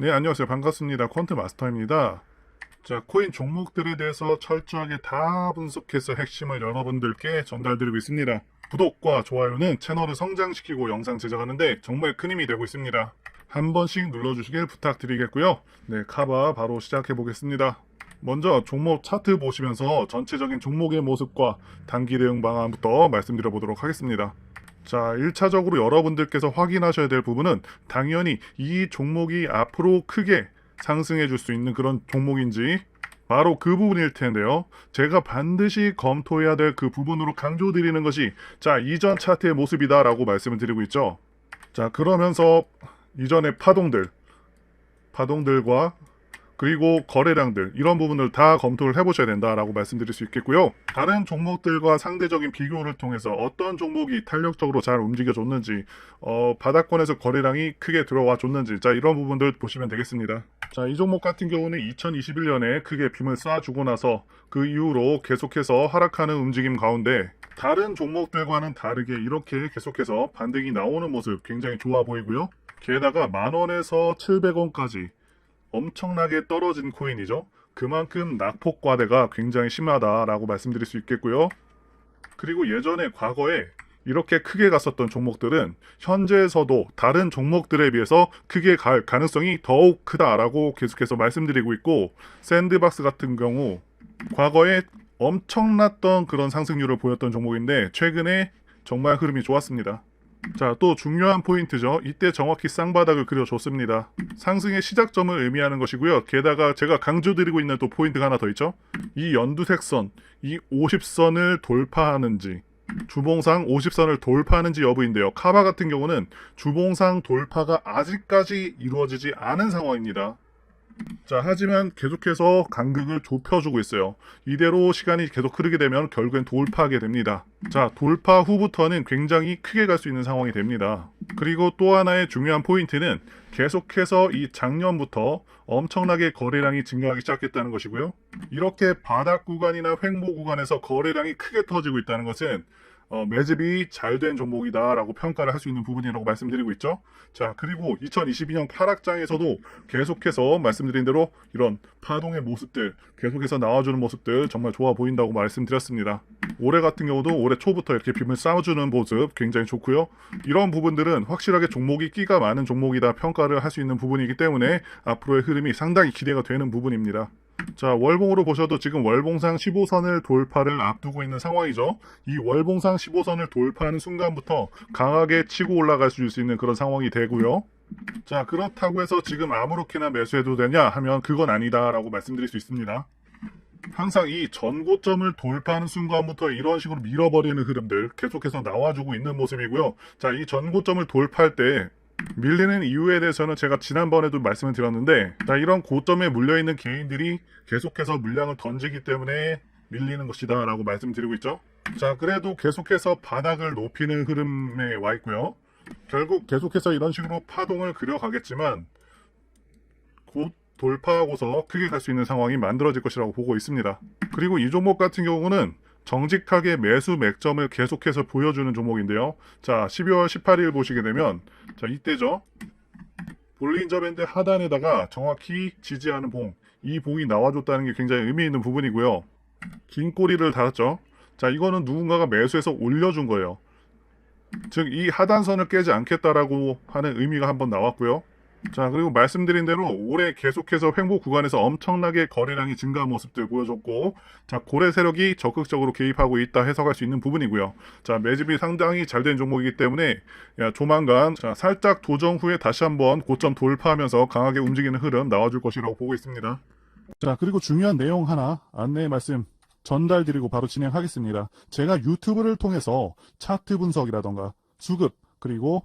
네, 안녕하세요. 반갑습니다. 퀀트 마스터입니다. 자, 코인 종목들에 대해서 철저하게 다 분석해서 핵심을 여러분들께 전달드리고 있습니다. 구독과 좋아요는 채널을 성장시키고 영상 제작하는데 정말 큰 힘이 되고 있습니다. 한 번씩 눌러주시길 부탁드리겠고요. 네, 카바 바로 시작해 보겠습니다. 먼저 종목 차트 보시면서 전체적인 종목의 모습과 단기 대응 방안부터 말씀드려 보도록 하겠습니다. 자, 1차적으로 여러분들께서 확인하셔야 될 부분은 당연히 이 종목이 앞으로 크게 상승해 줄 수 있는 그런 종목인지 바로 그 부분일 텐데요. 제가 반드시 검토해야 될 그 부분으로 강조드리는 것이 자, 이전 차트의 모습이다라고 말씀을 드리고 있죠. 자, 그러면서 이전의 파동들, 파동들과 그리고 거래량들 이런 부분을 다 검토를 해보셔야 된다라고 말씀드릴 수 있겠고요. 다른 종목들과 상대적인 비교를 통해서 어떤 종목이 탄력적으로 잘 움직여줬는지, 어, 바닥권에서 거래량이 크게 들어와 줬는지, 자 이런 부분들 보시면 되겠습니다. 자 이 종목 같은 경우는 2021년에 크게 빔을 쏴주고 나서 그 이후로 계속해서 하락하는 움직임 가운데 다른 종목들과는 다르게 이렇게 계속해서 반등이 나오는 모습 굉장히 좋아 보이고요. 게다가 만 원에서 700원까지 엄청나게 떨어진 코인이죠. 그만큼 낙폭 과대가 굉장히 심하다라고 말씀드릴 수 있겠고요. 그리고 예전에 과거에 이렇게 크게 갔었던 종목들은 현재에서도 다른 종목들에 비해서 크게 갈 가능성이 더욱 크다라고 계속해서 말씀드리고 있고 샌드박스 같은 경우 과거에 엄청났던 그런 상승률을 보였던 종목인데 최근에 정말 흐름이 좋았습니다. 자, 또 중요한 포인트죠. 이때 정확히 쌍바닥을 그려줬습니다. 상승의 시작점을 의미하는 것이고요. 게다가 제가 강조드리고 있는 또 포인트가 하나 더 있죠. 이 연두색 선, 이 50선을 돌파하는지, 주봉상 50선을 돌파하는지 여부인데요. 카바 같은 경우는 주봉상 돌파가 아직까지 이루어지지 않은 상황입니다. 자, 하지만 계속해서 간극을 좁혀주고 있어요. 이대로 시간이 계속 흐르게 되면 결국엔 돌파하게 됩니다. 자, 돌파 후부터는 굉장히 크게 갈 수 있는 상황이 됩니다. 그리고 또 하나의 중요한 포인트는 계속해서 이 작년부터 엄청나게 거래량이 증가하기 시작했다는 것이고요. 이렇게 바닥 구간이나 횡보 구간에서 거래량이 크게 터지고 있다는 것은 어, 매집이 잘 된 종목이다라고 평가를 할 수 있는 부분이라고 말씀드리고 있죠. 자, 그리고 2022년 하락장에서도 계속해서 말씀드린 대로 이런 파동의 모습들, 계속해서 나와주는 모습들 정말 좋아 보인다고 말씀드렸습니다. 올해 같은 경우도 올해 초부터 이렇게 빔을 쌓아주는 모습 굉장히 좋고요. 이런 부분들은 확실하게 종목이 끼가 많은 종목이다 평가를 할 수 있는 부분이기 때문에 앞으로의 흐름이 상당히 기대가 되는 부분입니다. 자, 월봉으로 보셔도 지금 월봉상 15선을 돌파를 앞두고 있는 상황이죠. 이 월봉상 15선을 돌파하는 순간부터 강하게 치고 올라갈 수 있는 그런 상황이 되고요. 자, 그렇다고 해서 지금 아무렇게나 매수해도 되냐 하면 그건 아니다라고 말씀드릴 수 있습니다. 항상 이 전고점을 돌파하는 순간부터 이런 식으로 밀어버리는 흐름들 계속해서 나와주고 있는 모습이고요. 자, 이 전고점을 돌파할 때 밀리는 이유에 대해서는 제가 지난번에도 말씀을 드렸는데 자, 이런 고점에 물려있는 개인들이 계속해서 물량을 던지기 때문에 밀리는 것이다 라고 말씀드리고 있죠. 자 그래도 계속해서 바닥을 높이는 흐름에 와 있고요. 결국 계속해서 이런 식으로 파동을 그려가겠지만 곧 돌파하고서 크게 갈 수 있는 상황이 만들어질 것이라고 보고 있습니다. 그리고 이 종목 같은 경우는 정직하게 매수 맥점을 계속해서 보여주는 종목인데요. 자, 12월 18일 보시게 되면 자, 이때죠. 볼린저 밴드 하단에다가 정확히 지지하는 봉, 이 봉이 나와줬다는 게 굉장히 의미 있는 부분이고요. 긴 꼬리를 달았죠. 자, 이거는 누군가가 매수해서 올려준 거예요. 즉, 이 하단선을 깨지 않겠다라고 하는 의미가 한번 나왔고요. 자, 그리고 말씀드린 대로 올해 계속해서 횡보 구간에서 엄청나게 거래량이 증가한 모습들 보여줬고, 자, 고래 세력이 적극적으로 개입하고 있다 해석할 수 있는 부분이고요. 자, 매집이 상당히 잘 된 종목이기 때문에, 야, 조만간, 자, 살짝 도정 후에 다시 한번 고점 돌파하면서 강하게 움직이는 흐름 나와줄 것이라고 보고 있습니다. 자, 그리고 중요한 내용 하나 안내 말씀 전달드리고 바로 진행하겠습니다. 제가 유튜브를 통해서 차트 분석이라던가 수급, 그리고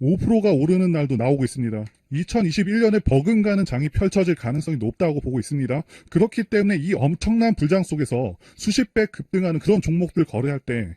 5%가 오르는 날도 나오고 있습니다. 2021년에 버금가는 장이 펼쳐질 가능성이 높다고 보고 있습니다. 그렇기 때문에 이 엄청난 불장 속에서 수십 배 급등하는 그런 종목들 거래할 때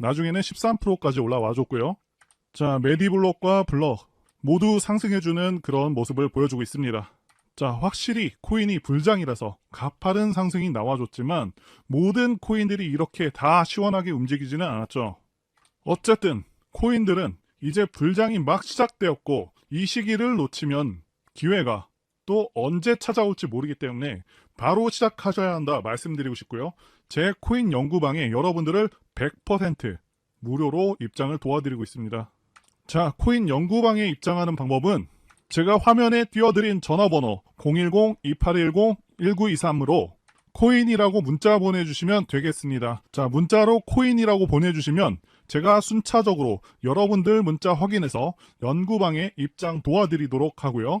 나중에는 13%까지 올라와 줬고요. 자, 메디블록과 블럭 모두 상승해주는 그런 모습을 보여주고 있습니다. 자, 확실히 코인이 불장이라서 가파른 상승이 나와줬지만 모든 코인들이 이렇게 다 시원하게 움직이지는 않았죠. 어쨌든 코인들은 이제 불장이 막 시작되었고 이 시기를 놓치면 기회가 또 언제 찾아올지 모르기 때문에 바로 시작하셔야 한다 말씀드리고 싶고요. 제 코인 연구방에 여러분들을 100% 무료로 입장을 도와드리고 있습니다. 자, 코인 연구방에 입장하는 방법은 제가 화면에 띄워드린 전화번호 010-2810-1923으로 코인이라고 문자 보내주시면 되겠습니다. 자, 문자로 코인이라고 보내주시면 제가 순차적으로 여러분들 문자 확인해서 연구방에 입장 도와드리도록 하고요.